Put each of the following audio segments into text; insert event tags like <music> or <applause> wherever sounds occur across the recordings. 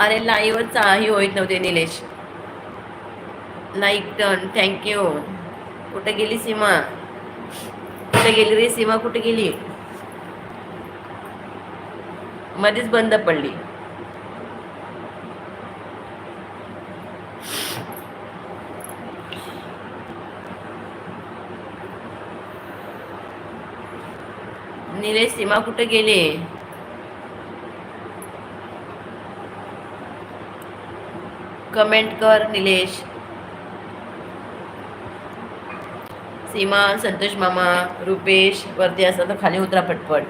अरे लाईव्हच ही होत नव्हते निलेश. लाईक टन थँक्यू कुठे गेली सीमा? कुठे गेली रे सीमा? कुठे गेली? मध्येच बंद पडली. निलेश सीमा कुठे गेले? कमेंट कर निलेश. सीमा संतोष मामा रुपेश वरती असं तर खाली उतरा पटपट.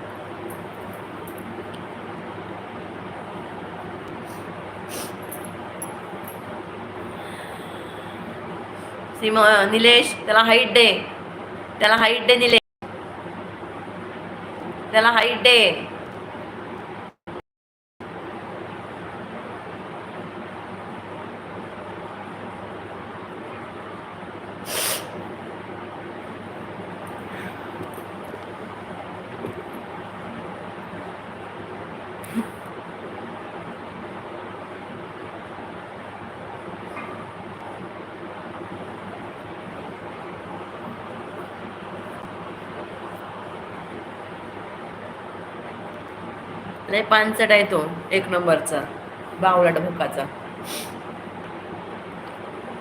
सीमा निलेश त्याला हाईट दे. त्याला हाईट दे निलेश. त्याला हाईट दे. नाही पानचट आहे तो एक नंबरचा बावला भुकाचा.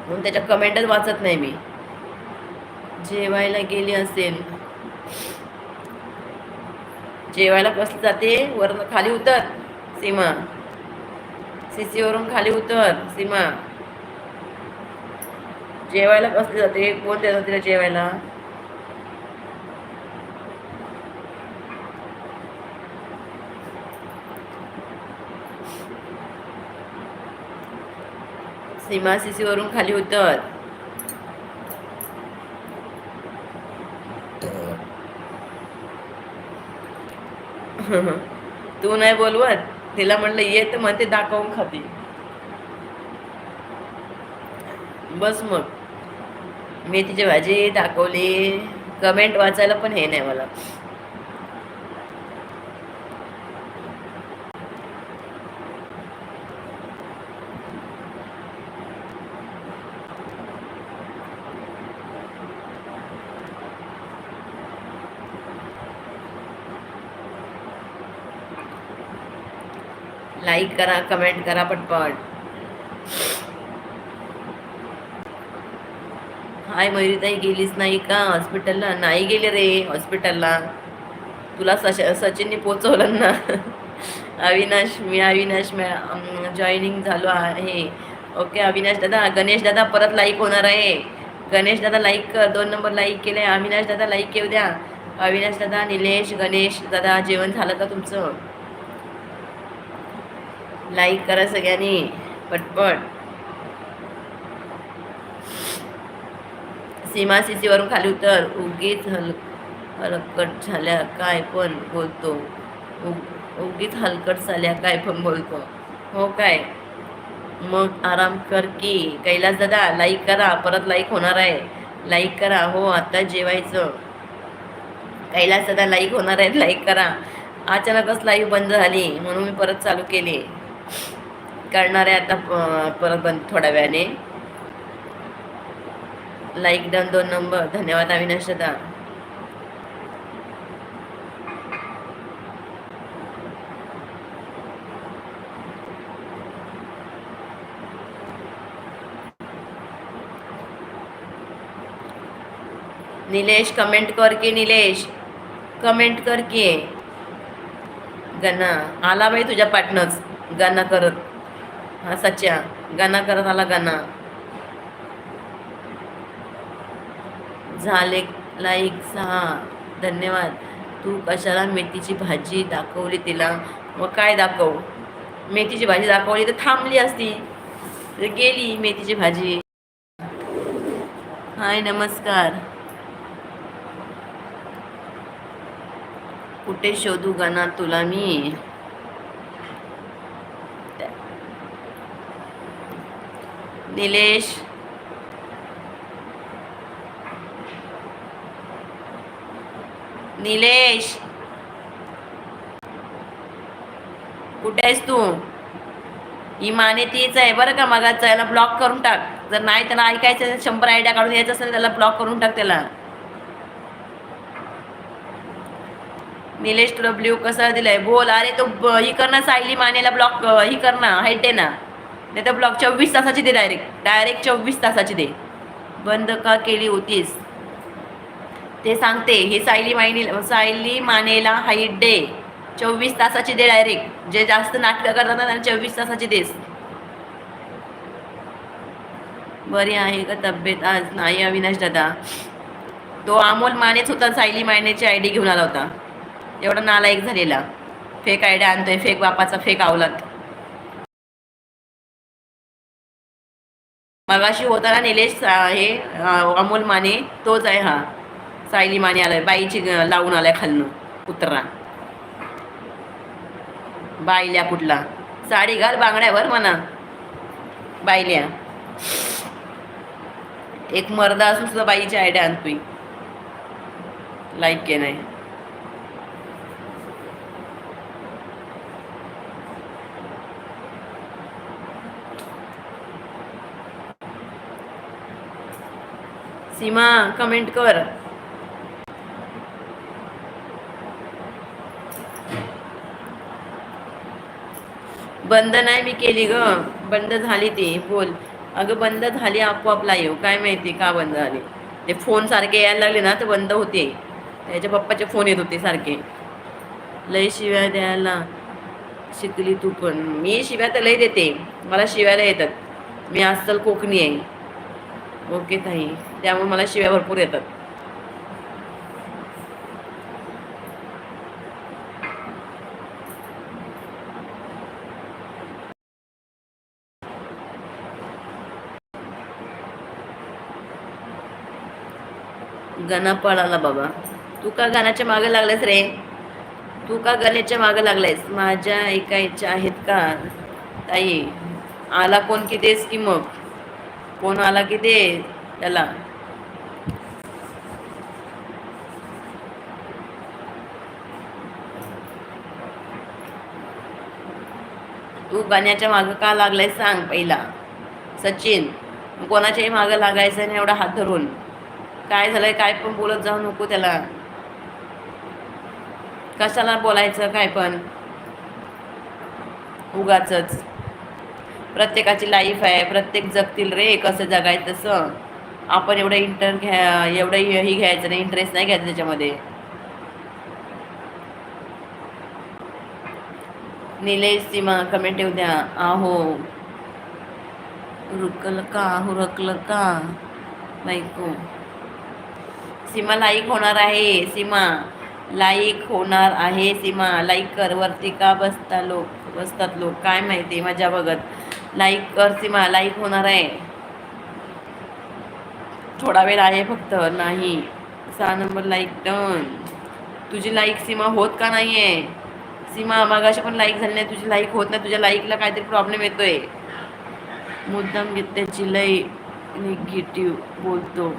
म्हणून त्याच्या कमेंटच वाचत नाही मी. जेवायला गेली असेल. जेवायला कसली जाते? वरून खाली उतर सीमा. सीसी वरून खाली उतर सीमा. जेवायला कसली जाते? कोण देतात तिला जेवायला? सीमा सीसी वरून खाली उतर. <laughs> तू नाही बोलवत? तिला म्हणलं ये तर मग ते दाखवून खाती. बस मग. मी तिची भाजी दाखवली. कमेंट वाचायला पण हे नाही मला. लाईक करा कमेंट करा पटपट. हाय मयुरीताई गेलीच नाही का? हॉस्पिटलला नाही गेले रे हॉस्पिटलला तुला सच सचिनने पोचवलं ना. <laughs> अविनाश मी अविनाश मॅ जॉईनिंग झालो आहे. ओके अविनाश दादा गणेश दादा परत लाईक होणार आहे. गणेश दादा लाईक कर. दोन नंबर लाईक केले अविनाश दादा लाईक येऊ द्या. अविनाश दादा निलेश गणेश दादा जेवण झालं का तुमचं? लाईक करा सगळ्यांनी. पटपट. सीमा सीसीवरून खाली उतर. उगीच हल हलकट झाल्या काय पण बोलतो. उग उगीच हलकट झाल्या काय पण बोलतो. हो काय? मग आराम कर की. कैलास दादा लाईक करा. परत लाईक होणार आहे. लाईक करा. हो आता जेवायचं. कैलास दादा लाईक होणार आहेत लाईक करा. अचानकच लाईव्ह बंद झाली. म्हणून मी परत चालू केली. करणार आहे आता परत बंद थोड्या वेळाने. लाईक डन दोन नंबर धन्यवाद अविनाश दादा. निलेश कमेंट कर की निलेश? कमेंट कर की? गणा. आला बाई तुझ्या पाटनच गणा करत. हा सच्या गाणं करत आला गाणं. झाले लाईक सहा. धन्यवाद. तू कशाला मेथीची भाजी दाखवली तिला? मग काय दाखव? मेथीची भाजी दाखवली तर थांबली असती. तर गेली मेथीची भाजी. हाय नमस्कार. कुठे शोधू गणा तुला मी? निलेश. निलेश. कुठे आहेस तू? ही माने तीच आहे बरं का मग याला ब्लॉक करून टाक. जर नाही त्याला ऐकायचं शंभर आयडिया काढून यायचं असेल त्याला ब्लॉक करून टाक त्याला. निलेश तुला ब्ल्यू कसा दिलाय? बोल. अरे तो ही कर ना सायली मानेला ब्लॉक ही कर ना हाईट ना. नाही तर ब्लॉक चोवीस तासाची दे डायरेक्ट डायरेक्ट चोवीस तासाची दे. बंद का केली होतीस? ते सांगते ही सायली मायनी सायली मानेला हाईट डे चोवीस तासाची दे डायरेक्ट जे जास्त नाटकं करतात ना त्यांना चोवीस तासाची देस. बरी आहे का तब्येत आज? नाही अविनाश दादा. तो अमोल मानेच होता सायली मायनेची आय डी घेऊन आला होता. एवढा नालायक झालेला. फेक आयडिया आणतोय फेक बापाचा फेक आवलात मगाशी होता ना निलेश हे अमोल माने तोच आहे हा. सायली माने आलाय बाईची लावून आलाय खालनं कुत्रा. बाईल्या कुठला? साडी घाल बांगड्यावर म्हणा. बाईल्या एक मर्दा असून सुद्धा बाईची आयडिया आणतोय. लाईक के सीमा कमेंट कर. बंद नाही मी केली ग. बंद झाली ती बोल. अगं बंद झाली आपोआप लाईव काय माहिती का बंद झाली? ते फोन सारखे यायला लागले ना तर बंद होते. त्याच्या पप्पाचे फोन येत होते सारखे. लय शिव्या द्यायला शिकली तू पण. मी शिव्या तर लय देते. मला शिव्याला येतात. मी आजकाल कोकणी आहे. ओके ताई. त्यामुळे मला शिव्या भरपूर येतात. गाणं पळाला बाबा. तू का गाण्याच्या मागे लागलायस रे? तू का गाण्याच्या मागे लागलायस? माझ्या एका इच्छा आहेत का? ताई आला कोण की देस की मग? कोण आला की दे त्याला. तू गाण्याच्या मागं का लागलाय सांग पहिला. सचिन कोणाच्याही मागं लागायचं नाही एवढा हात धरून. काय झालंय काय पण बोलत जाऊ नको त्याला. कशाला बोलायचं काय पण? उगाचच. प्रत्येकाची लाईफ आहे प्रत्येक जगतील रे कसं जगायचं तसं. आपण एवढं इंटर घ्या एवढं हे घ्यायचं नाही इंटरेस्ट नाही घ्यायचं त्याच्यामध्ये. निलेश सीमा कमेंट येऊ द्या. आहो. रुकल का? हुरकलं का? लाईक सीमा लाईक होणार आहे. सीमा लाईक होणार आहे. सीमा लाईक कर. वरती का बसता लोक? बसतात लोक. काय माहिती माझ्या बघत? लाईक कर सीमा लाईक होणार आहे. थोडा वेळ आहे फक्त. नाही. सहा नंबर लाईक डन. तुझी लाईक सीमा होत का नाही आहे सीमा मागाशी पण लाईक झाली नाही तुझी लाईक होत नाही तुझ्या लाईकला काहीतरी प्रॉब्लेम येतोय. मुद्दाम त्याची लई निगेटिव्ह बोलतो.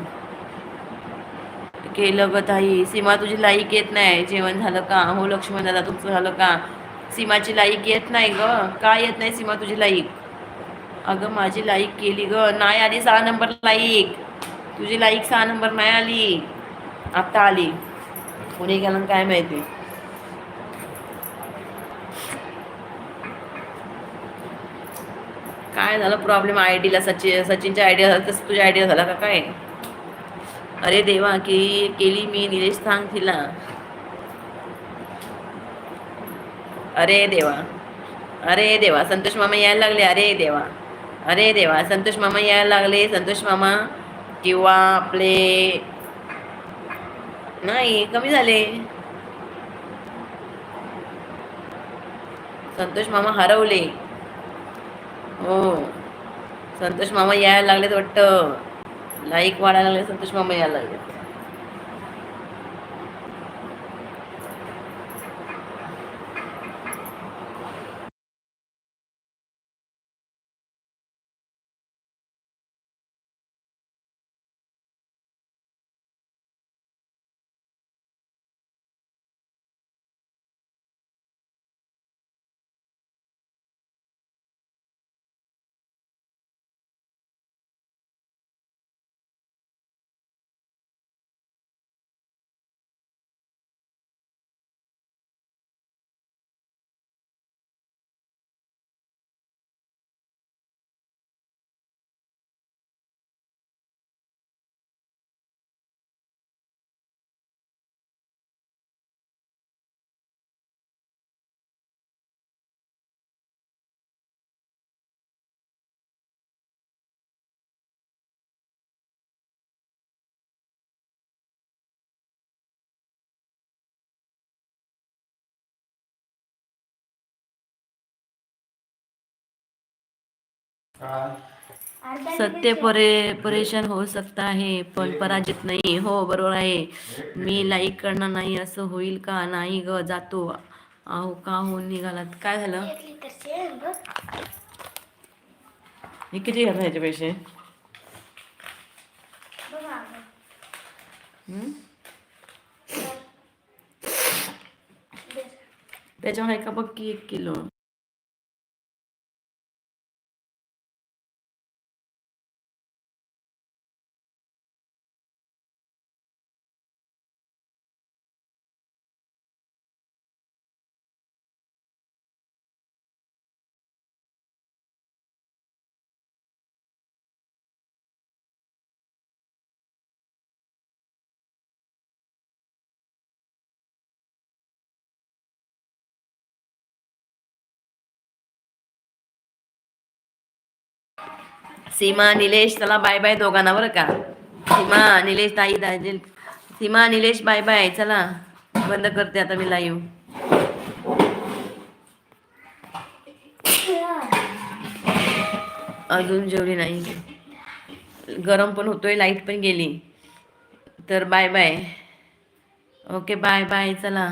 केलं ग ताई. सीमा तुझी लाईक येत नाही. जेवण झालं का? हो लक्ष्मण दादा तुमचं झालं का? सीमाची लाईक येत नाही ग. का येत नाही सीमा तुझी लाईक अगं माझी लाईक केली ग. नाही आली सहा नंबर लाईक तुझी लाईक सहा नंबर नाही आली. आत्ता आली. कोणी गेलं काय माहिती? काय झालं? प्रॉब्लेम आय डीला सचिन सचिनच्या आयडिया झाला तसं तुझ्या आयडिया झाला का काय? अरे देवा की केली मी निलेश सांग तिला. अरे देवा अरे देवा संतोष मामा यायला लागले अरे देवा अरे देवा संतोष मामा यायला लागले संतोष मामा किंवा आपले नाही कमी झाले. संतोष मामा हरवले. हो. संतोष मामा यायला लागलेत वाटतं. लाईक वाढायला लागले संतोष मामा यायला लागले सत्य परे परेशान होऊ सकता आहे पण पराजित नाही. हो बरोबर आहे. मी लाईक करणार नाही असं होईल का? नाही ग जातो. अहो का होऊन निघालात? काय झालं? हे किती घातले पैसे? त्याच्यामुळे त्याच्यावर आहे का बघ की एक किलो? सीमा निलेश चला बाय बाय दोघांना बरं का. सीमा निलेश ताई दाजी सीमा निलेश बाय बाय. चला बंद करते आता मी लाईव्ह अजून जेवली नाही गरम पण होतोय लाइट पण गेली. तर bye bye. Okay bye bye चला.